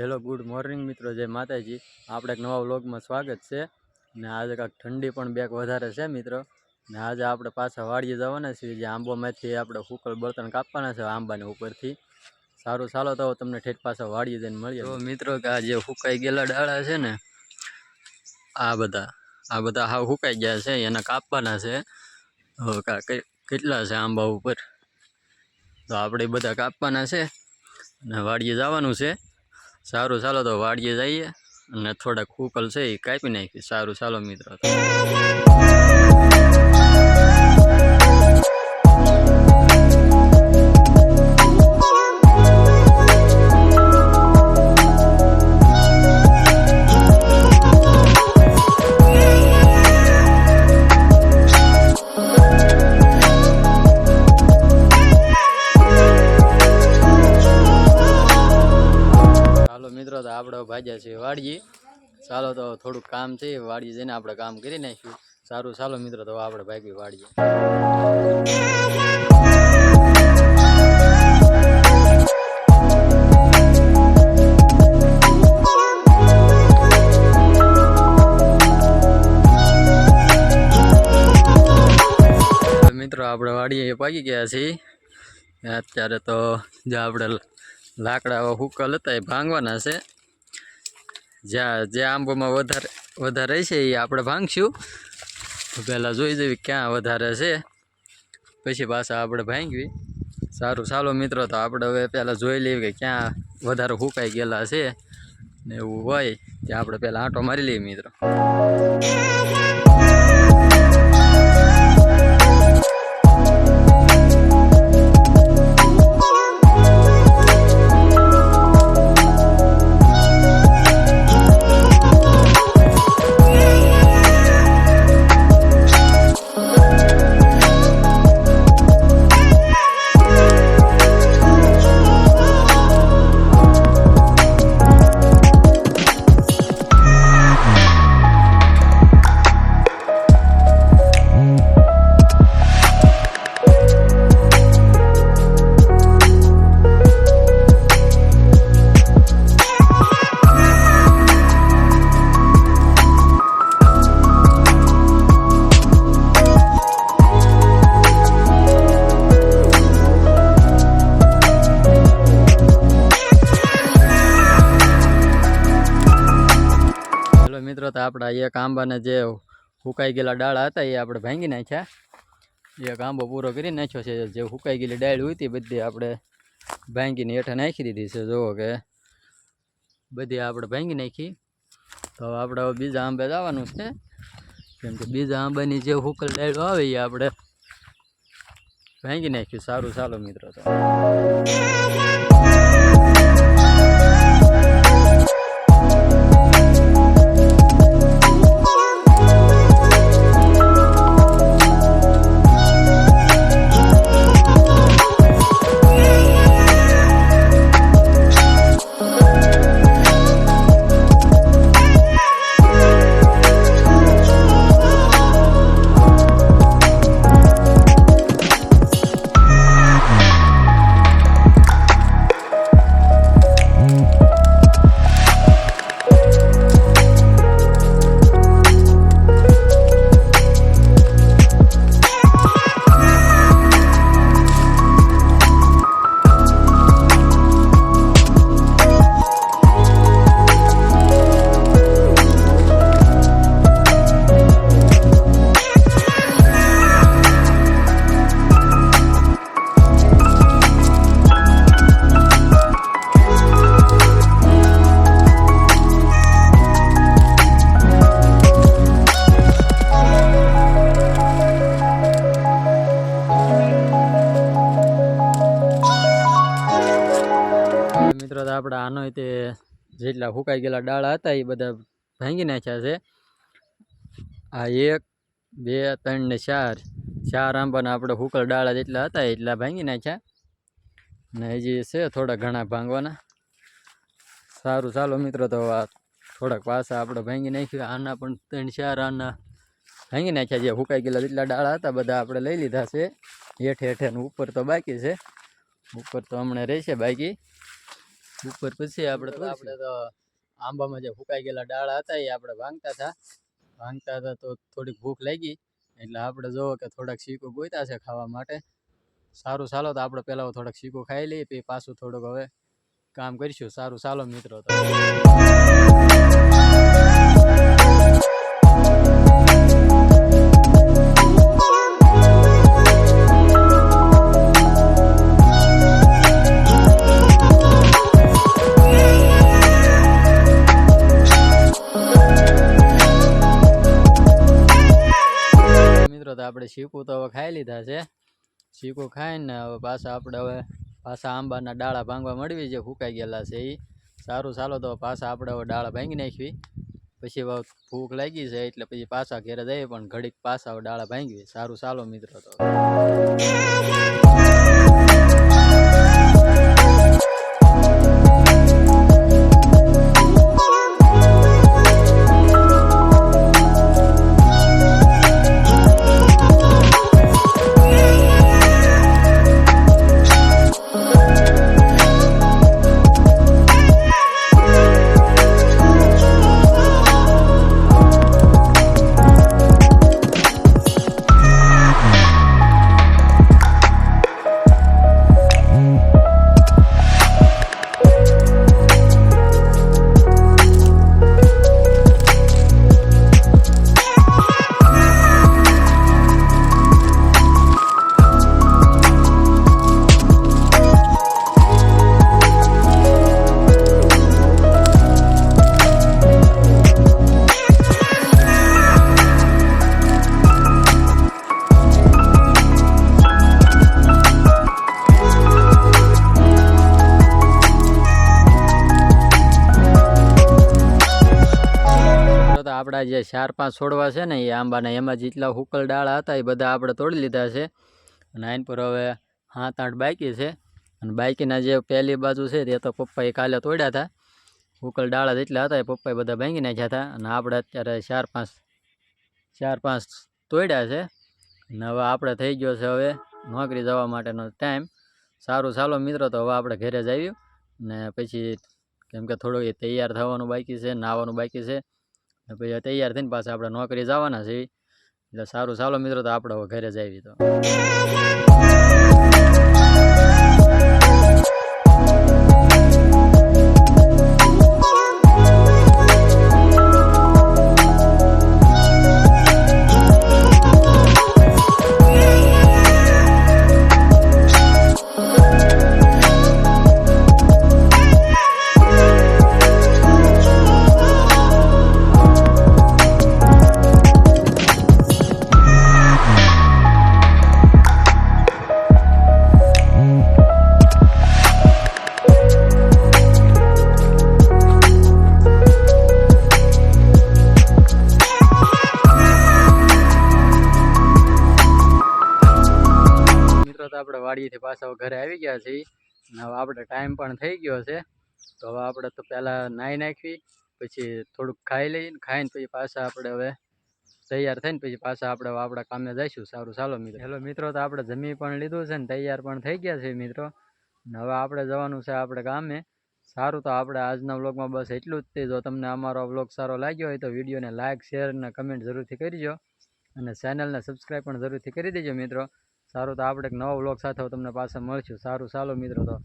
Hello, good morning મિત્રો, જય માતાજી. આપણે એક નવા વ્લોગમાં સ્વાગત છે. ને આજે કાંક ઠંડી પણ બેક વધારે છે મિત્રો. ને આજે આપણે પાછા વાડીએ જવાના છીએ જે આંબોમાંથી આપણે હુકલ બળતણ કાપવાના છે આંબાને ઉપરથી. સારું, ચાલો તો તમને ઠેઠ પાછા વાડીએ જઈને મળીએ. તો મિત્રો, કે આ જે હુકાઈ ગયેલા ડાળા છે ને, આ બધા આ બધા હાવ હુકાઈ ગયા છે, એના કાપવાના છે. કેટલા છે આંબા ઉપર? તો આપણે બધા કાપવાના છે. અને વાડીએ જવાનું છે. સારું ચાલો તો વાડીએ જઈએ. અને થોડાક ઉકલ છે એ કાપી નાખી સારું ચાલો મિત્રો. તો આપણે ભાગ્યા છે વાડીએ. ચાલો તો થોડુંક કામ છે, વાડીએ જઈને આપણે કામ કરી નાખ્યું સારું, ચાલો મિત્રો, તો આપણે ભાગી વાડીએ. તો મિત્રો, આપણે વાડીએ પાકી ગયા છીએ. અત્યારે તો જે આપણે લાકડા હુકલ હતા એ ભાંગવાના છે. જ્યાં જે આંબોમાં વધારે વધારે છે એ આપણે ભાંગશું. પહેલાં જોઈ જઈએ ક્યાં વધારે છે. પછી પાછા આપણે ભાંગવી. સારું, ચાલો મિત્રો, તો આપણે હવે પહેલાં જોઈ લઈએ કે ક્યાં વધારે હુકાઈ ગયેલા છે ને એવું હોય, ત્યાં આપણે પહેલાં આંટો મારી લઈએ મિત્રો. હેલો મિત્રો તો આપણા એક આંબાના જે હુકાઈ ગયેલા ડાળા હતા એ આપણે ભાંગી નાખ્યા. એક આંબો પૂરો કરી નાખ્યો છે, જે હુકાઈ ગયેલી ડાળ હતી બધી આપણે ભાંગીને હેઠે નાખી દીધી છે. જુઓ કે બધી આપણે ભાંગી નાખી. તો આપણે હવે બીજા આંબે જવાનું છે. કેમ કે બીજા આંબાની જે હુકલ ડાળો આવે એ આપણે ભાંગી નાખ્યું. સારું ચાલો મિત્રો તો. મિત્રો તો આપણે આનો તે જેટલા સુકાઈ ગયેલા ડાળા હતા એ બધા ભાંગી નાખ્યા છે. આ એક, બે, ત્રણ ને ચાર. ચાર આંબાના આપણે ફૂકલ ડાળા જેટલા હતા એટલા ભાંગી નાખ્યા. ને હજી છે થોડા ઘણા ભાંગવાના. સારું, ચાલો મિત્રો, તો આ થોડાક પાછા આપણે ભાંગી નાખ્યું. આના પણ ત્રણ, ચાર આના ભાંગી નાખ્યા જે હુકાઈ ગયેલા જેટલા ડાળા હતા બધા આપણે લઈ લીધા છે. હેઠે હેઠે ઉપર તો બાકી છે. ઉપર તો હમણાં રહેશે બાકી. ઉપર પછી આપણે તો આપણે તો આંબામાં જે ફૂકાઈ ગયેલા ડાળા હતા એ આપણે ભાંગતા હતા. ભાંગતા હતા તો થોડીક ભૂખ લાગી. એટલે આપણે જોવો કે થોડાક શીકો ગોઈતા છે ખાવા માટે. સારું ચાલો તો આપણે પહેલાં થોડાક શીકો ખાઈ લઈએ પછી પાછું થોડુંક હવે કામ કરીશું. સારું ચાલો મિત્રો તો. તો આપણે શીકું તો હવે ખાઈ લીધા છે. શીકું ખાઈને હવે પાછા આપણે હવે પાછા આંબાના ડાળા ભાંગવા મળવી જે ફૂંકાઈ ગયેલા છે એ સારું ચાલો તો પાછા આપણે હવે ડાળા ભાંગી નાખવી. પછી હવે ભૂખ લાગી છે એટલે પછી પાછા ઘેરે જઈએ પણ ઘડીક પાછા ડાળા ભાંગવી સારું ચાલો મિત્રો તો. આપણા જે ચાર પાંચ છોડવા છે ને, એ આંબાના એમાં જેટલા હુકલ ડાળા હતા, એ બધા આપણે તોડી લીધા છે. અને આઈન પર હવે સાત આઠ બાકી છે. અને બાકીના જે પહેલી બાજુ છે, તે તો પપ્પાએ કાલે તોડ્યા હતા. હુકલ ડાળા જેટલા હતા, એ પપ્પાએ બધા ભાંગી નાખ્યા હતા. અને આપણે અત્યારે ચાર પાંચ ચાર પાંચ તોડ્યા છે. અને હવે આપણે થઈ ગયો છે હવે નોકરી જવા માટેનો ટાઈમ. સારું, ચાલો મિત્રો, તો હવે આપણે ઘરે જ આવ્યું ને પછી કેમ કે થોડું એ તૈયાર થવાનું બાકી છે નાહવાનું બાકી છે. પછી તૈયાર થઈને પાછા આપણે નોકરી જવાના છે એટલે સારું ચાલો મિત્રો, તો આપણે ઘરે જ આવી તો. મિત્રો, તો આપણે વાડીએથી પાછા ઘરે આવી ગયા છીએ. હવે આપણે ટાઈમ પણ થઈ ગયો છે. તો હવે આપણે તો પહેલાં નાહી નાખવી, પછી થોડુંક ખાઈ લઈને, ખાઈને પછી પાછા આપણે હવે તૈયાર થઈને પછી પાછા આપણે આપણા કામે જઈશું. સારું, ચાલો મિત્રો. હેલો મિત્રો, તો આપણે જમી પણ લીધું છે ને તૈયાર પણ થઈ ગયા છે મિત્રો. ને હવે આપણે જવાનું છે આપણે ગામે સારું, તો આપણે આજના વ્લોગમાં બસ એટલું જ તે. જો તમને અમારો વ્લોગ સારો લાગ્યો હોય તો વિડીયોને લાઇક શેર અને કમેન્ટ જરૂરથી કરજો અને ચેનલને સબસ્ક્રાઈબ પણ જરૂરથી કરી દેજો મિત્રો. સારું તો આપણે એક નવો બ્લોગ સાથે તમને પાછા મળશું. સારું ચાલો મિત્રો તો.